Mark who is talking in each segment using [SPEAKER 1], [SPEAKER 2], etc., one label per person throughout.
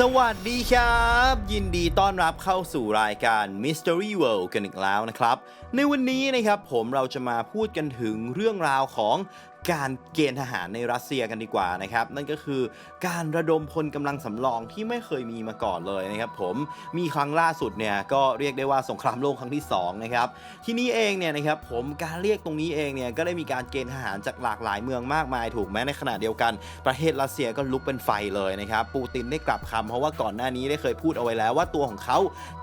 [SPEAKER 1] สวัสดีครับ ยินดีต้อนรับเข้าสู่รายการ Mystery World กันอีกแล้วนะครับ ในวันนี้นะครับผมเราจะมาพูดกันถึงเรื่องราวของ การเกณฑ์ทหารในรัสเซียกันดีกว่านะครับนั่นก็คือการระดมพลกำลังสำรองที่ไม่เคยมีมาก่อนเลยนะครับผมมีครั้งล่าสุดเนี่ยก็เรียกได้ว่าสงครามโลกครั้งที่สองนะครับที่นี้เองเนี่ยนะครับผมการเรียกตรงนี้เองเนี่ยก็ได้มีการเกณฑ์ทหารจากหลากหลายเมืองมากมายถูกไหมในขณะเดียวกัน ประเทศรัสเซียก็ลุกเป็นไฟเลยนะครับปูตินได้กลับคำเพราะว่าก่อนหน้านี้ได้เคยพูดเอาไว้แล้วว่าตัวของเขา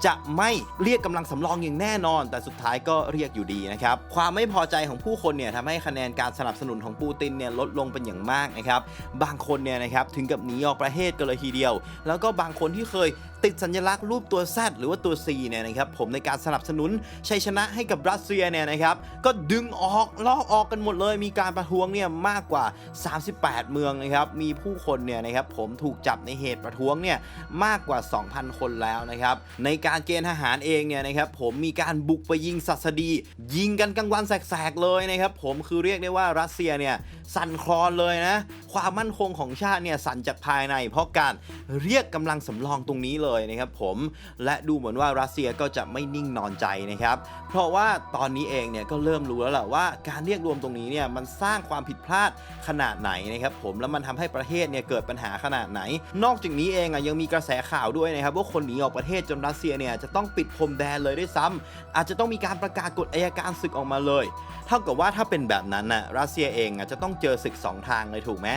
[SPEAKER 1] จะไม่เรียกกำลังสำรองอย่างแน่นอน แต่สุดท้ายก็เรียกอยู่ดีนะครับความไม่พอใจของผู้คนเนี่ยทำให้คะแนนการสนับสนุนของปูตินเนี่ยลดลงเป็นอย่างมากนะครับ บางคนเนี่ยนะครับถึงกับหนีออกประเทศกันเลยทีเดียว แล้วก็บางคนที่เคย ติดสัญลักษณ์รูปตัว Z หรือว่าตัว C เนี่ยนะครับผมในการสนับสนุนชัยชนะให้กับรัสเซียเนี่ยนะครับก็ดึงออกลอกออกกันหมดเลย มีการประท้วงเนี่ยมากกว่า 38 เมืองนะครับมีผู้คนเนี่ยนะครับผมถูกจับในเหตุประท้วงเนี่ยมากกว่า 2,000 คนแล้วนะครับในการเกณฑ์ทหารเองเนี่ยนะครับผมมีการบุกไปยิงสัสดี ยิงกันกลางวันแสกๆเลยนะครับผมคือเรียกได้ว่ารัสเซียเนี่ยสั่นคลอนเลยนะความมั่นคงของชาติเนี่ยสั่นจากภายใน เพราะการเรียกกำลังสำรองตรงนี้เลยยนะครับผมและดูเหมือนว่ารัสเซียก็จะไม่นิ่งนอนใจนะครับ เพราะว่าตอนนี้เองเนี่ยก็เริ่มรู้แล้วแหละว่าการเรียกรวมตรงนี้เนี่ยมันสร้างความผิดพลาดขนาดไหนนะครับผมแล้วมันทำให้ประเทศเนี่ยเกิดปัญหาขนาดไหน นอกจากนี้เองอะยังมีกระแสข่าวด้วยนะครับว่าคนหนีออกประเทศจนรัสเซียเนี่ยจะต้องปิดพรมแดนเลยด้วยซ้ำอาจจะต้องมีการประกาศกฎอายการศึกออกมาเลย เท่ากับว่าถ้าเป็นแบบนั้นน่ะรัสเซียเองอะจะต้องเจอศึกสองทางเลยถูกไหม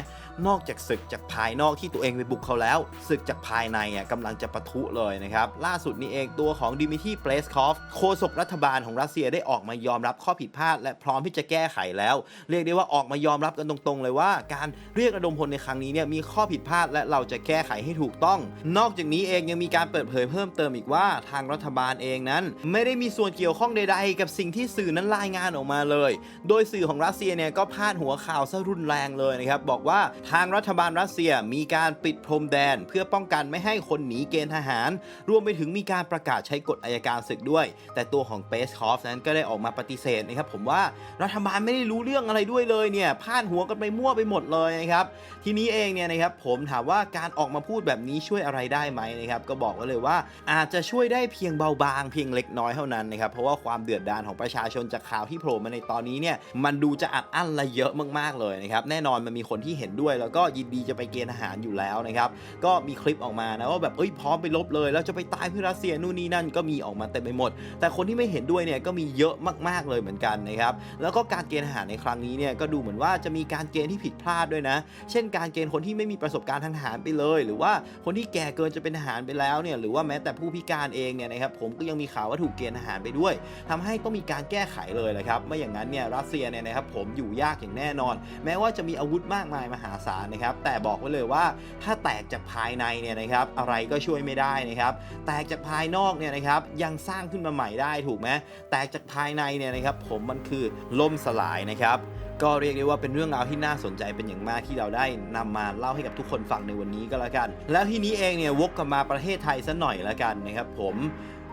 [SPEAKER 1] นอกจากศึกจากภายนอกที่ตัวเองไปบุกเขาแล้วศึกจากภายในอะกำลังจะปะทุเลยนะครับ ล่าสุดนี้เองตัวของดิมิทีเปลสคอฟโฆษกรัฐบาลของรัสเซียได้ออกมายอมรับข้อผิดพลาด และพร้อมที่จะแก้ไขแล้ว เรียกได้ว่าออกมายอมรับกันตรงๆ เลยว่า การเรียกระดมพลในครั้งนี้เนี่ยมีข้อผิดพลาดและเราจะแก้ไขให้ถูกต้อง นอกจากนี้เองยังมีการเปิดเผยเพิ่มเติมอีกว่าทางรัฐบาลเองนั้น ไม่ได้มีส่วนเกี่ยวข้องใด ๆ กับสิ่งที่สื่อนั้นรายงานออกมาเลย โดยสื่อของรัสเซียเนี่ยก็พาดหัวข่าวซะรุนแรงเลยนะครับบอกว่าทางรัฐบาลรัสเซียมีการปิดพรมแดน เพื่อป้องกันไม่ให้คนหนีเกณฑ์ทหาร รวมไปถึงมีการประกาศใช้กฎอายการศึกด้วย แต่ตัวของเปสคอฟนั้นก็ได้ออกมาปฏิเสธนะครับผมว่ารัฐบาลไม่ได้รู้เรื่องอะไรด้วยเลยเนี่ยพาดหัวกันไปมั่วไปหมดเลยนะครับทีนี้เองเนี่ยนะครับผมถามว่าการออกมาพูดแบบนี้ช่วยอะไรได้ไหมนะครับก็บอกไว้เลยว่าอาจจะช่วยได้เพียงเบาบางเพียงเล็กน้อยเท่านั้นนะครับเพราะว่าความเดือดดาลของประชาชนจากข่าวที่โผล่มาในตอนนี้เนี่ยมันดูจะอัดอั้นละเยอะมากๆเลยนะครับแน่นอนมันมีคนที่เห็นด้วย แล้วก็ยินดีจะไปเกณฑ์ทหารอยู่แล้วนะครับก็มีคลิปออกมานะว่าแบบเอ้ยพร้อมไปลบเลย แล้วจะไปตายเพื่อรัสเซียนู่นนี่นั่นก็มีออกมาเต็มไปหมด แต่คนที่ไม่เห็นด้วยเนี่ยก็มีเยอะมากๆเลยเหมือนกันนะครับแล้วก็การเกณฑ์ทหารในครั้งนี้เนี่ยก็ดูเหมือนว่าจะมีการเกณฑ์ที่ผิดพลาดด้วยนะ เช่น การเกณฑ์คนที่ไม่มีประสบการณ์ทางทหารไปเลย หรือว่าคนที่แก่เกินจะเป็นทหารไปแล้วเนี่ยหรือว่าแม้แต่ผู้พิการเองเนี่ยนะครับผมก็ยังมีข่าวว่าถูกเกณฑ์ทหารไปด้วยทำให้ต้องมีการแก้ไขเลยแหละครับไม่อย่างนั้นเนี่ยรัสเซียเนี่ยนะครับผมอยู่ยากอย่างแน่นอน แม้ว่าจะมีอาวุธมากมายมหาศาลนะครับแต่บอกไว้เลยว่าถ้าแตกจากภายในเนี่ยนะครับอะไรก็ช่วยไม่ได้นะครับ แตกจากภายนอกเนี่ยนะครับยังสร้างขึ้นมาใหม่ได้ถูกไหมแตกจากภายในเนี่ยนะครับผมมันคือล่มสลายนะครับก็เรียกได้ว่าเป็นเรื่องราวที่น่าสนใจเป็นอย่างมากที่เราได้นำมาเล่าให้กับทุกคนฟังในวันนี้ก็แล้วกัน แล้วทีนี้เองเนี่ยวกกลับมาประเทศไทยซะหน่อยแล้วกันนะครับผม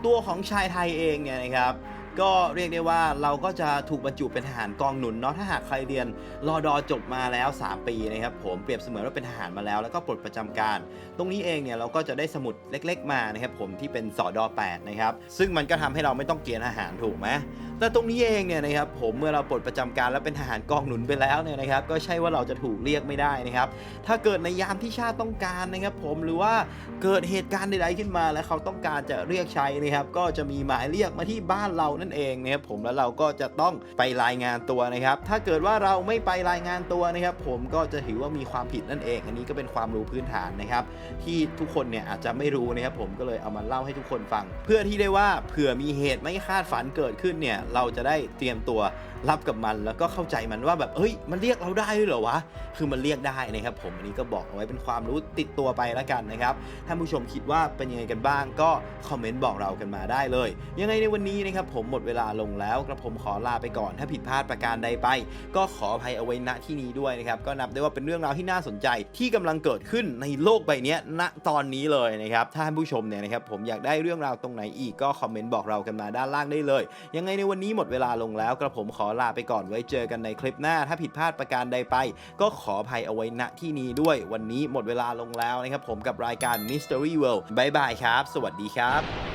[SPEAKER 1] ตัวของชายไทยเองเนี่ยนะครับ ก็เรียกได้ว่าเราก็จะถูกบรรจุเป็นทหารกองหนุนเนาะถ้าหากใครเรียนรอดอจบมาแล้ว 3 ปีนะครับผมเปรียบเสมือนว่าเป็นทหารมาแล้ว แล้วก็ปลดประจำการ ตรงนี้เองเนี่ยเราก็จะได้สมุดเล็ก ๆ มานะครับผมที่เป็นสอดอ8นะครับซึ่งมันก็ทำให้เราไม่ต้องเกณฑ์ทหารถูกไหมแต่ตรงนี้เองเนี่ยนะครับผมเมื่อเราปลดประจำการแล้วเป็นทหารกองหนุนไปแล้วเนี่ยนะครับก็ใช่ว่าเราจะถูกเรียกไม่ได้นะครับถ้าเกิดในยามที่ชาติต้องการนะครับผมหรือว่าเกิดเหตุการณ์ใดๆขึ้นมา แล้วเขาต้องการจะเรียกใช้นะครับก็จะมีหมายเรียกมาที่บ้านเรานั่นเองนะครับผมแล้วเราก็จะต้องไปรายงานตัวนะครับ ถ้าเกิดว่าเราไม่ไปรายงานตัวนะครับ ผมก็จะถือว่ามีความผิดนั่นเอง อันนี้ก็เป็นความรู้พื้นฐานนะครับ ที่ทุกคนเนี่ยอาจจะไม่รู้นะครับผมก็เลยเอามาเล่าให้ทุกคนฟัง เพื่อที่ได้ว่าเผื่อมีเหตุไม่คาดฝันเกิดขึ้นเนี่ยเราจะได้เตรียมตัว รับกับมันแล้วก็เข้าใจมันว่าแบบเฮ้ยมันเรียกเราได้ด้วยเหรอวะคือมันเรียกได้นะครับผมอันนี้ก็บอกเอาไว้เป็นความรู้ติดตัวไปแล้วกันนะครับท่านผู้ชมคิดว่าเป็นยังไงกันบ้าง ก็คอมเมนต์บอกเรากันมาได้เลย ยังไงในวันนี้นะครับผมหมดเวลาลงแล้วกระผมขอลาไปก่อนถ้าผิดพลาดประการใดไป ก็ขออภัยเอาไว้ณที่นี้ด้วยนะครับก็นับได้ว่าเป็นเรื่องราวที่น่าสนใจที่กำลังเกิดขึ้นในโลกใบนี้ณตอนนี้เลยนะครับถ้าท่านผู้ชมเนี่ยนะครับผมอยากได้เรื่องราวตรงไหนอีกก็คอมเมนต์บอกเรากันมาด้านล่างได้เลย ยังไงในวันนี้หมดเวลาลงแล้วกระผมขอลาไปก่อนไว้เจอกันในคลิปหน้า ถ้าผิดพลาดประการใดไป ก็ขออภัยเอาไว้ณที่นี้ด้วย วันนี้หมดเวลาลงแล้วนะครับผมกับรายการ Mystery World บายบายครับ สวัสดีครับ